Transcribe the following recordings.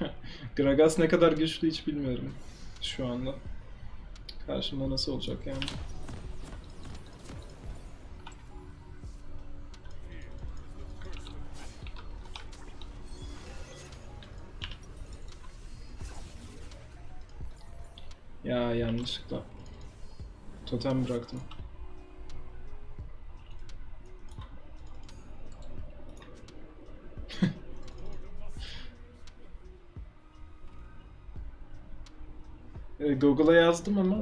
Gragas ne kadar güçlü hiç bilmiyorum şu anda. Karşımda nasıl olacak yani. Ya yanlışlıkla totem bıraktım. Google'a yazdım ama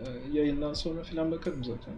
e, yayından sonra filan bakarım zaten.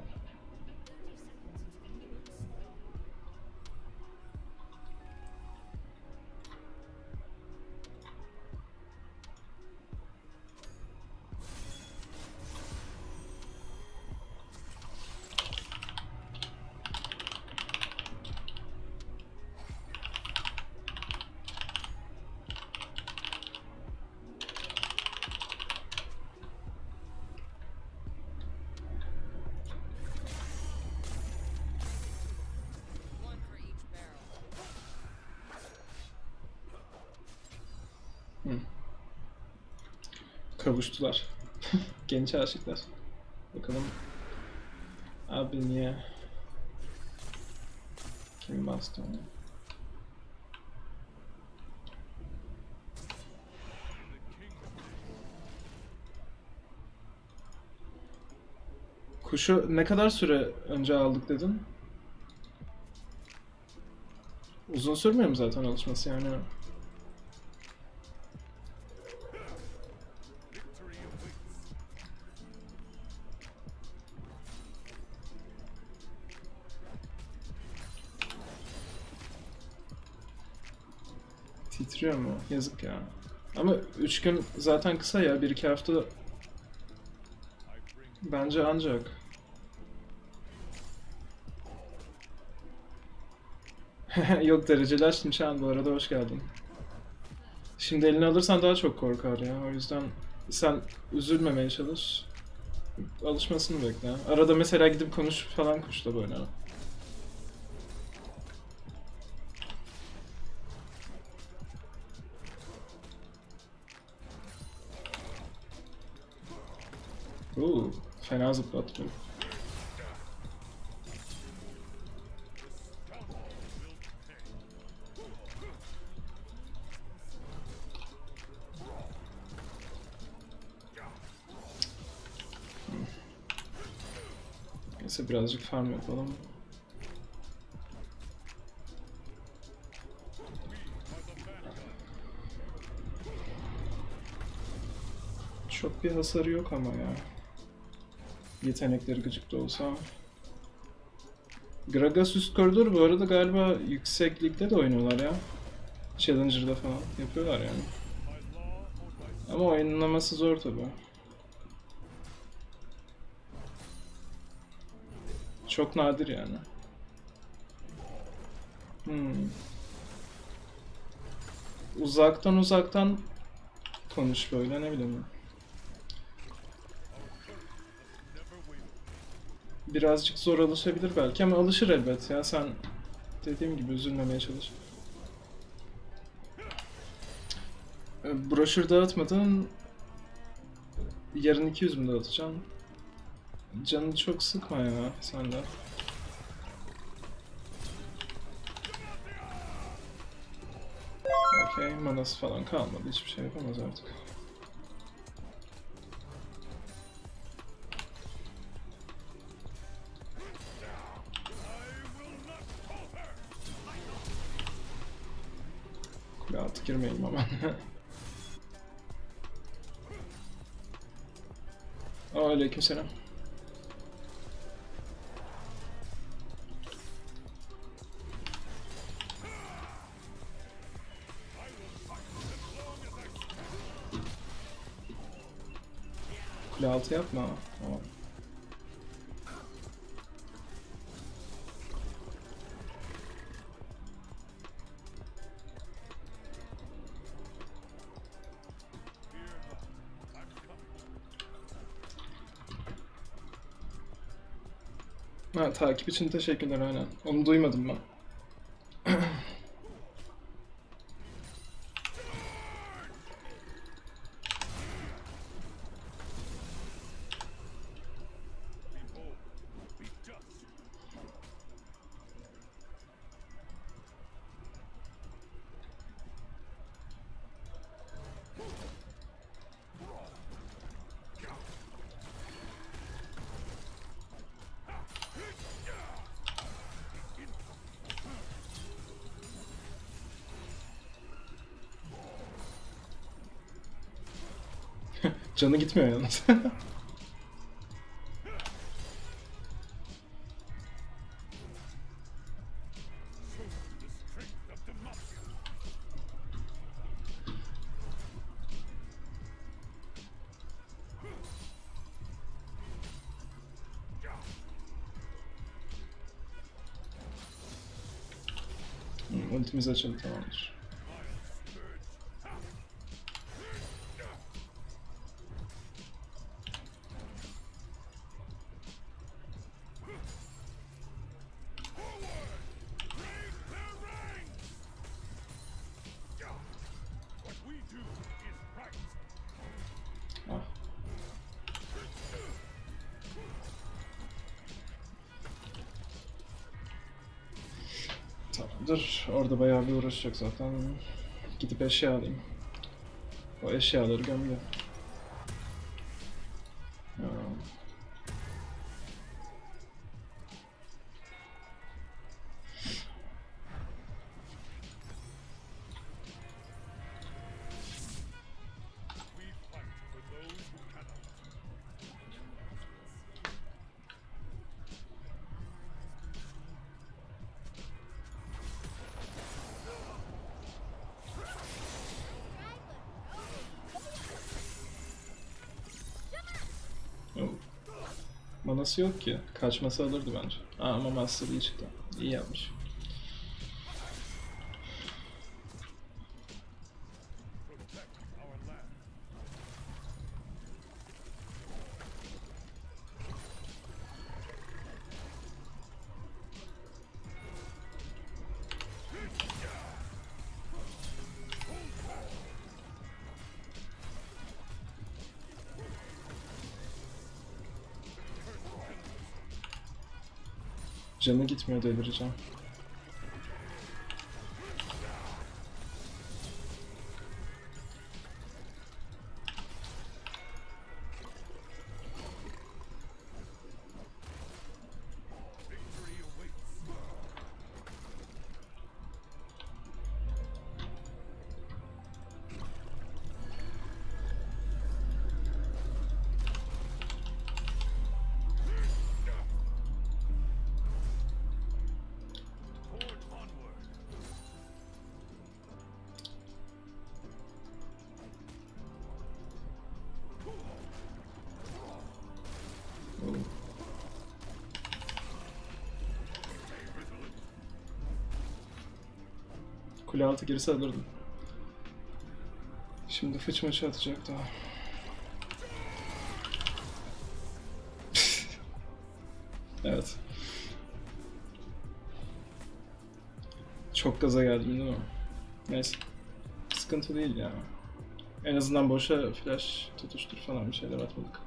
Kavuştular. Genç aşıklar. Bakalım. Abi niye? Kim bastı onu? Kuşu ne kadar süre önce aldık dedin? Uzun sürmüyor mu zaten alışması yani? Titriyor mu? Yazık ya. Ama 3 gün zaten kısa ya. 1-2 hafta bence ancak. Yok dereceli açtım Çağan bu arada hoş geldin. Şimdi elini alırsan daha çok korkar ya. O yüzden sen üzülmemeye çalış. Alışmasını bekle. Arada mesela gidip konuş falan kuşla böyle. Oo, fena zıplattı. Neyse birazcık farm yapalım. Çok bir hasarı yok ama ya. Yetenekleri gıcık da olsa. Gragas üst koridor bu arada galiba yüksek ligde de oynuyorlar ya. Challenger'da falan yapıyorlar yani. Ama oynaması zor tabi. Çok nadir yani. Hmm. Uzaktan uzaktan konuş böyle ne bileyim. Birazcık zor alışabilir belki ama alışır elbet ya sen dediğim gibi üzülmemeye çalış. Ee, Broşür dağıtmadın. Yarın 200 mü dağıtacaksın? Canını çok sıkma ya sen de. Okey, manası falan kalmadı. Hiçbir şey yapamaz artık. Girmeyelim hemen. Aa, aleykümselam. Kule altı yapma. Tamam. Takip için teşekkürler aynen. Onu duymadım ben. Canı gitmiyor yalnız. Hı, Ultimiz açıldı tamamdır. Tamamdır. Orada bayağı bir uğraşacak zaten. Gidip eşya alayım. O eşyaları gömüyor. Manası yok ki. Kaçması alırdı bence. Aa, ama Master iyi çıktı. İyi yapmış. Canı gitmiyor delireceğim. Kule altı girse alırdım. Şimdi fıç maçı atacak daha. evet. Çok gaza geldim değil mi? Neyse. Sıkıntı değil ya. En azından boşa flash tutuştur falan bir şeyler atmadık.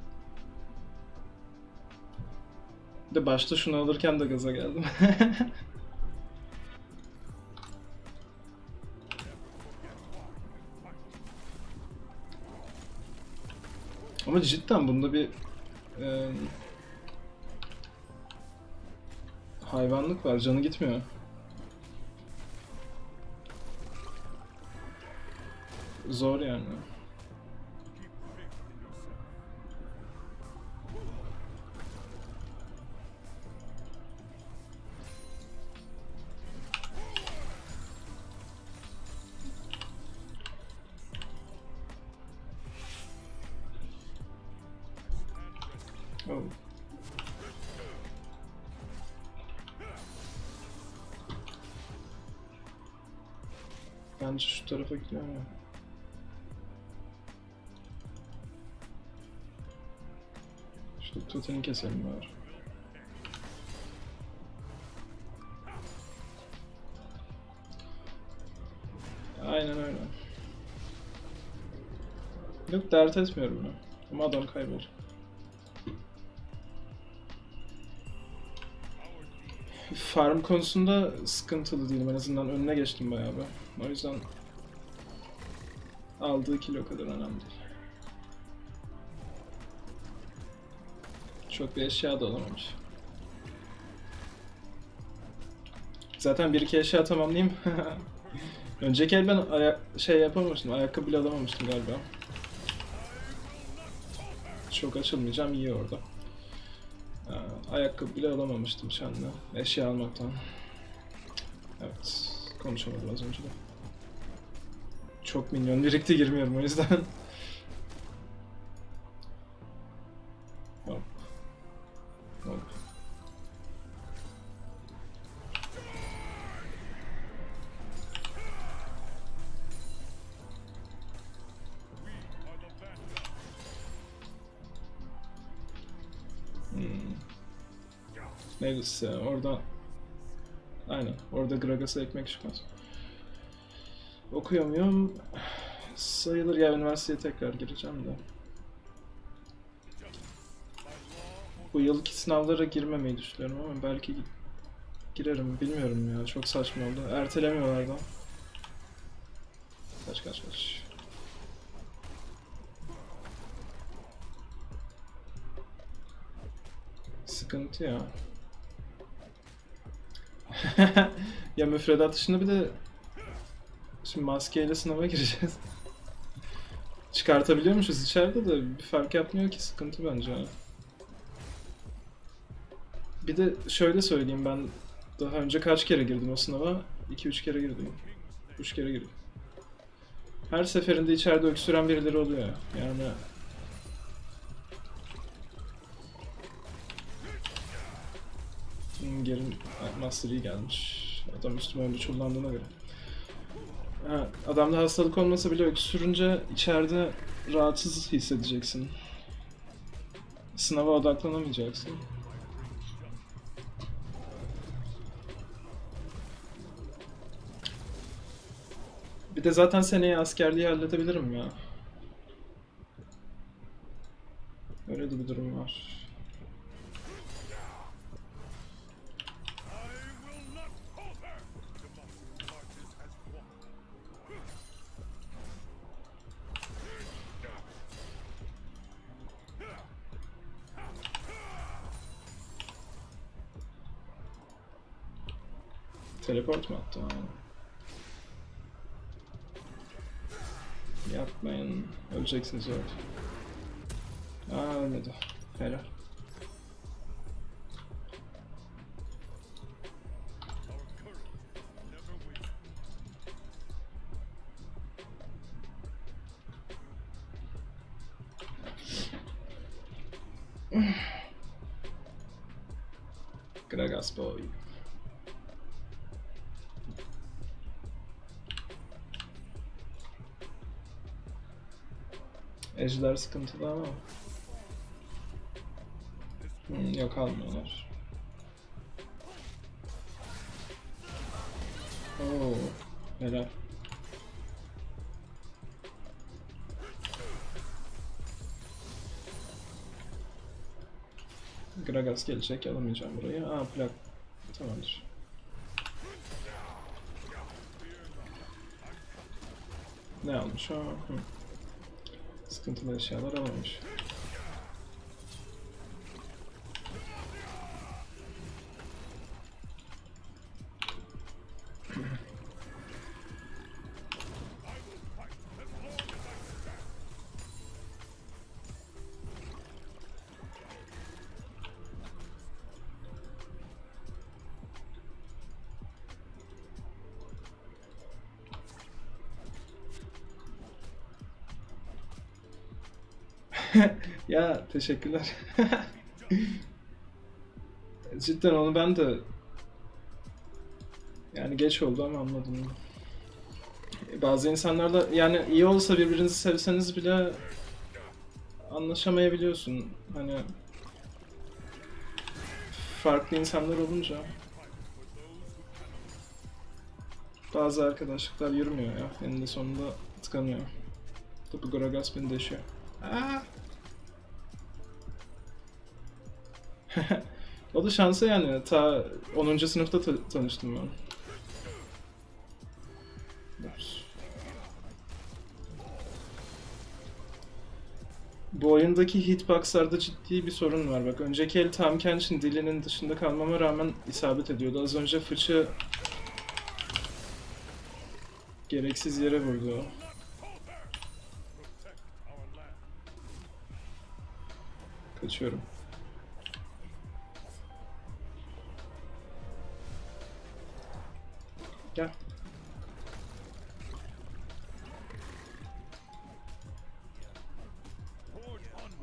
Bir de başta şunu alırken de gaza geldim. Ama cidden bunda bir e, hayvanlık var. Canı gitmiyor. Zor yani. Bence şu tarafa gidiyor ya. Şu totemi keselim bari. Aynen öyle. Yok dert etmiyorum ben. Ama adam kaybolur. Farm konusunda sıkıntılı değilim. En azından önüne geçtim bayağı bir. O yüzden aldığı kilo kadar önemli değil. Çok bir eşya da alamamış. Zaten bir iki eşya tamamlayayım. Önceki el ben şey yapamamıştım, ayakkabı bile alamamıştım galiba. Çok açılmayacağım iyi orada. Ayakkabı bile alamamıştım kendime. Eşya almaktan. Evet. Konuşamadım az önce de. Çok minyon birikti girmiyorum o yüzden. Neyse orada Aynen. Orada Gragas'a ekmek çıkmaz. Okuyor muyum? Sayılır ya üniversiteye tekrar gireceğim de. Bu yılki sınavlara girmemeyi düşünüyorum ama belki gi- girerim bilmiyorum ya çok saçma oldu. Ertelemiyorlar da. Kaç kaç kaç. Sıkıntı ya. Ya müfredat dışında bir de şimdi maskeyle sınava gireceğiz. Çıkartabiliyormuşuz içeride de bir fark yapmıyor ki sıkıntı bence. Bir de şöyle söyleyeyim ben daha önce kaç kere girdim o sınava? 2-3 kere girdim. 3 kere girdim. Her seferinde içeride öksüren birileri oluyor. Yani Geri Master iyi gelmiş. Adam üstüme öyle çullandığına göre. Ha, adamda hastalık olmasa bile öksürünce içeride rahatsız hissedeceksin. Sınava odaklanamayacaksın. Bir de zaten seneye askerliği halledebilirim ya. Öyle de bir durum var. Teleport mu attı? Ha. Yapmayın. Öleceksiniz öyle. Aa ölmedi. Helal. Gragas boy. Ejder sıkıntılı ama. Hmm, yok almıyorlar. Oo, helal. Gragas gelecek alamayacağım burayı. Aa plak. Tamamdır. Ne almış o? Hı. Sıkıntılı eşyalar alamamış. Teşekkürler. Cidden onu ben de yani geç oldu ama anladım. Bazı insanlarla yani iyi olsa birbirinizi sevseniz bile anlaşamayabiliyorsun. Hani farklı insanlar olunca bazı arkadaşlıklar yürümüyor ya. Eninde sonunda tıkanıyor. Tabi Gragas beni deşiyor. Aa! o da şansa yani. Ta 10. sınıfta ta- tanıştım ben. Bu oyundaki hitboxlarda ciddi bir sorun var. Bak önceki el tam Kenshin dilinin dışında kalmama rağmen isabet ediyordu. Az önce fıçı gereksiz yere vurdu o. Gel.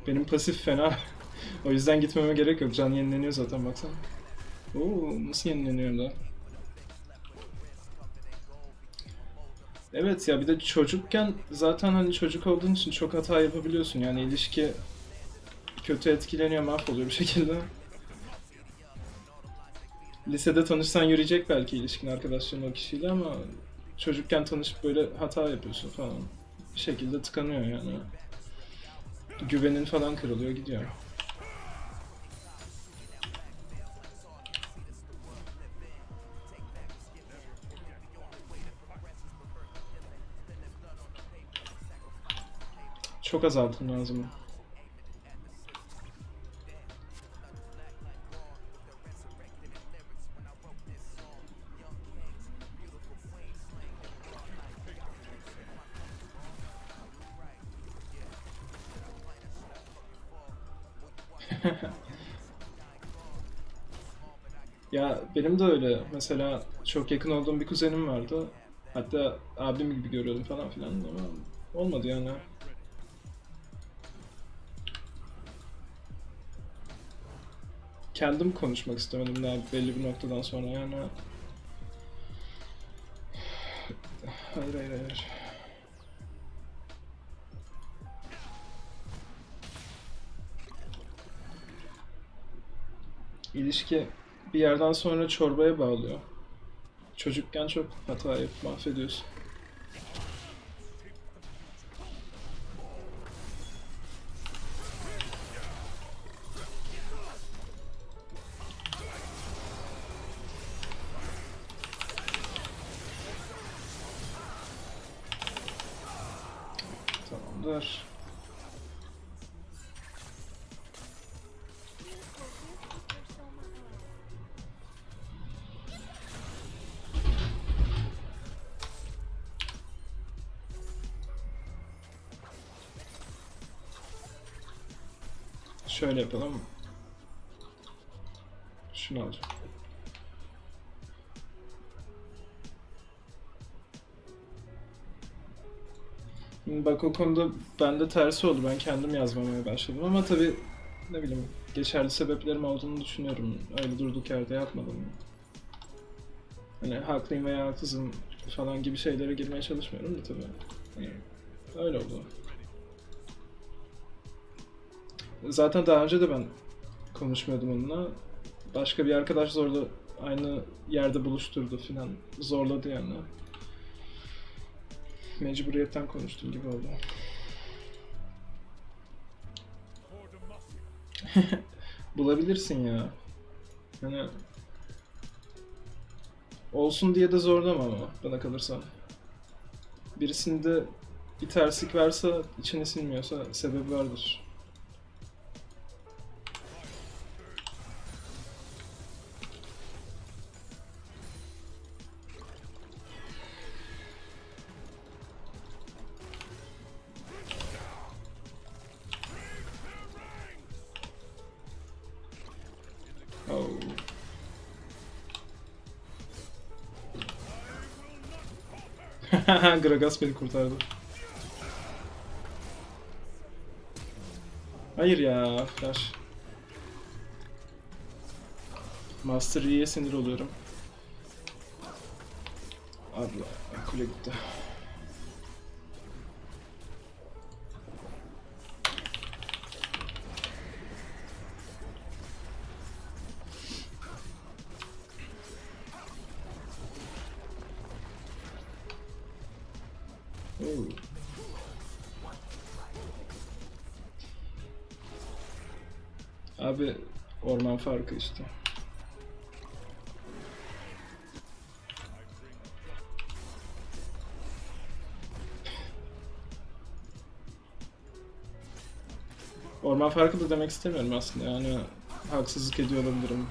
Benim pasif fena. o yüzden gitmeme gerek yok. Can yenileniyor zaten baksana. Oo, nasıl yenileniyor da? Evet ya bir de çocukken zaten hani çocuk olduğun için çok hata yapabiliyorsun. Yani ilişki kötü etkileniyor, mahvoluyor bir şekilde. Lisede tanışsan yürüyecek belki ilişkin arkadaşların o kişiyle ama çocukken tanışıp böyle hata yapıyorsun falan. Bir şekilde tıkanıyor yani. Güvenin falan kırılıyor gidiyor. Çok azaltın lazım. Ya benim de öyle. Mesela çok yakın olduğum bir kuzenim vardı. Hatta abim gibi görüyordum falan filan ama olmadı yani. Kendim konuşmak istemedim daha belli bir noktadan sonra yani. Hayır hayır hayır. İlişki bir yerden sonra çorbaya bağlıyor. Çocukken çok hata yapıp mahvediyorsun. Tamamdır. Şöyle yapalım. Şunu alacağım. Bak o konuda bende tersi oldu. Ben kendim yazmamaya başladım ama tabii ne bileyim geçerli sebeplerim olduğunu düşünüyorum. Öyle durduk yerde yapmadım. Hani haklıyım veya haksızım falan gibi şeylere girmeye çalışmıyorum da tabii. Hani öyle oldu. Zaten daha önce de ben konuşmuyordum onunla. Başka bir arkadaş zorla aynı yerde buluşturdu filan. Zorladı yani. Mecburiyetten konuştum gibi oldu. Bulabilirsin ya. Hani olsun diye de zorlama ama bana kalırsa. Birisinde bir terslik varsa, içine sinmiyorsa sebebi vardır. Gragas beni kurtardı. Hayır ya, Flash. Master Yi'ye sinir oluyorum. Abi kule gitti. Farkı işte. Orman farkı da demek istemiyorum aslında yani haksızlık ediyor olabilirim.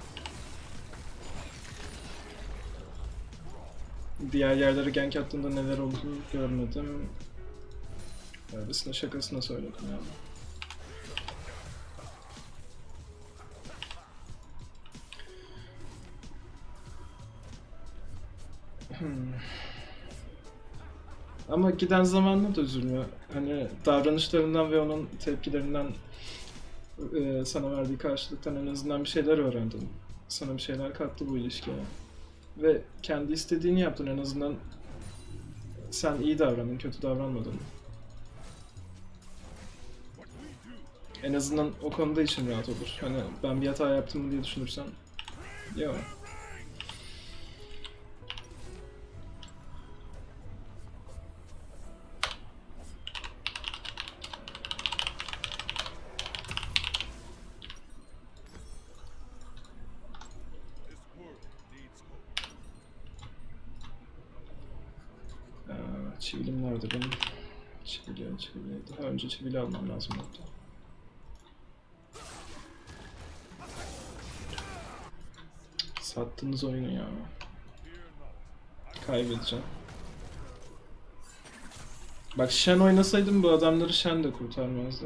Diğer yerlere gank attığında neler olduğunu görmedim. Öylesine şakasına söyledim yani. Ama giden zamanla da üzülmüyor. Hani davranışlarından ve onun tepkilerinden e, sana verdiği karşılıktan en azından bir şeyler öğrendin. Sana bir şeyler kattı bu ilişkiye. Ve kendi istediğini yaptın en azından sen iyi davrandın, kötü davranmadın. En azından o konuda için rahat olur. Hani ben bir hata yaptım diye düşünürsen yok. Daha önce çivili almam lazım hatta. Sattınız oyunu ya. Kaybedeceğim. Bak Shen oynasaydım bu adamları Shen de kurtarmazdı.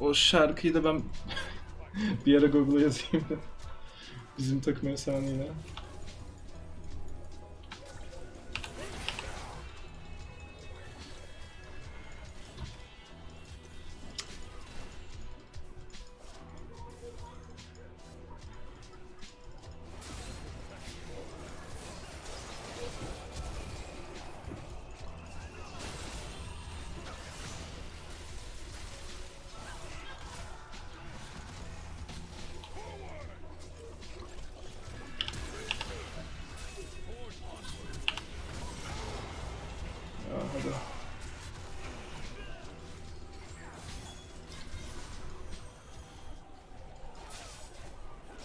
O şarkıyı da ben bir ara Google'a yazayım. Bizim takım efsaneyle. Ya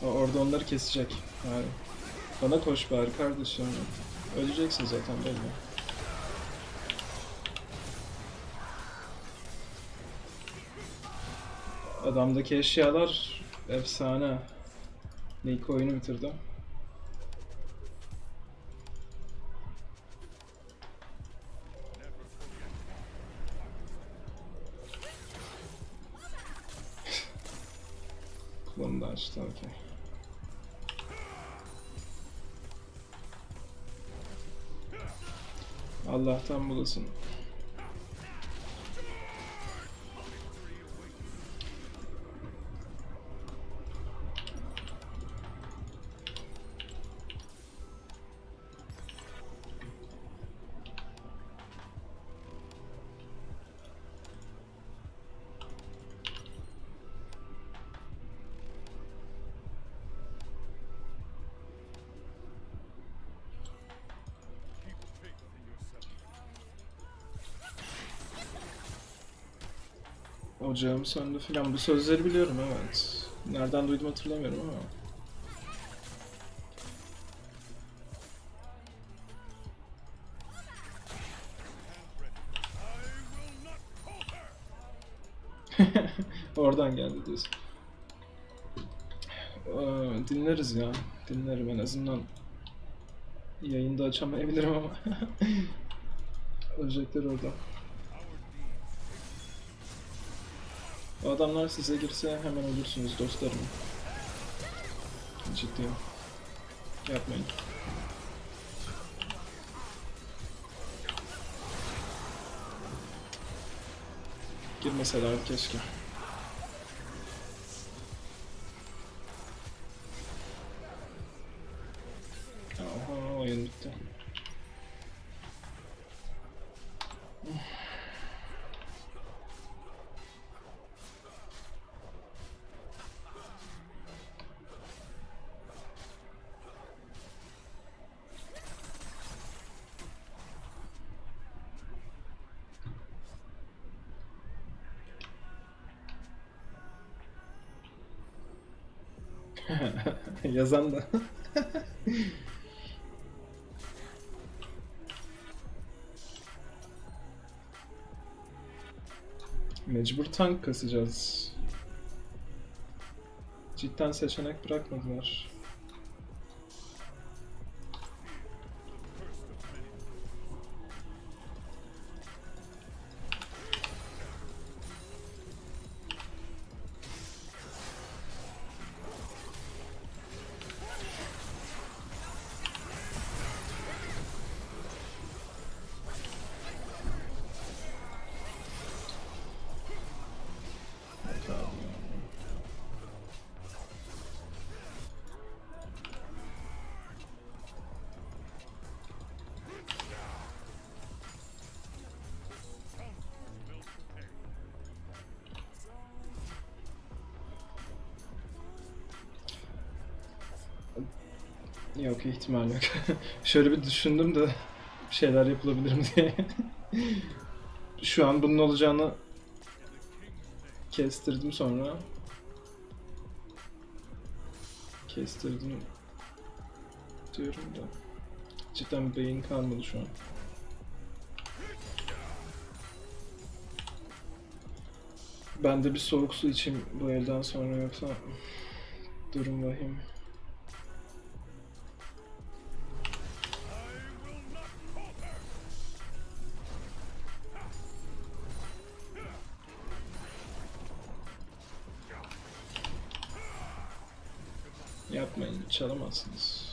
orada onları kesecek. Yani. Bana koş bari kardeşim. Öleceksin zaten belli. Adamdaki eşyalar efsane. Nick oyunu bitirdi. Allah'tan bulasın. Ocağım söndü filan. Bu sözleri biliyorum evet. Nereden duydum hatırlamıyorum ama. Oradan geldi diyorsun. Ee, dinleriz ya. Dinlerim en azından. Yayında açamayabilirim ama. Ölecekler orada. O adamlar size girse hemen ölürsünüz dostlarım. Ciddiyim. Yapmayın. Girmeseler keşke. Yazan da. Mecbur tank kasacağız. Cidden seçenek bırakmadılar. Yok ihtimal yok. Şöyle bir düşündüm de şeyler yapılabilir mi diye. Şu an bunun olacağını kestirdim sonra. Kestirdim diyorum da. Cidden beyin kalmadı şu an. Ben de bir soğuk su içeyim bu elden sonra yoksa durum vahim. Yapmayın, çalamazsınız.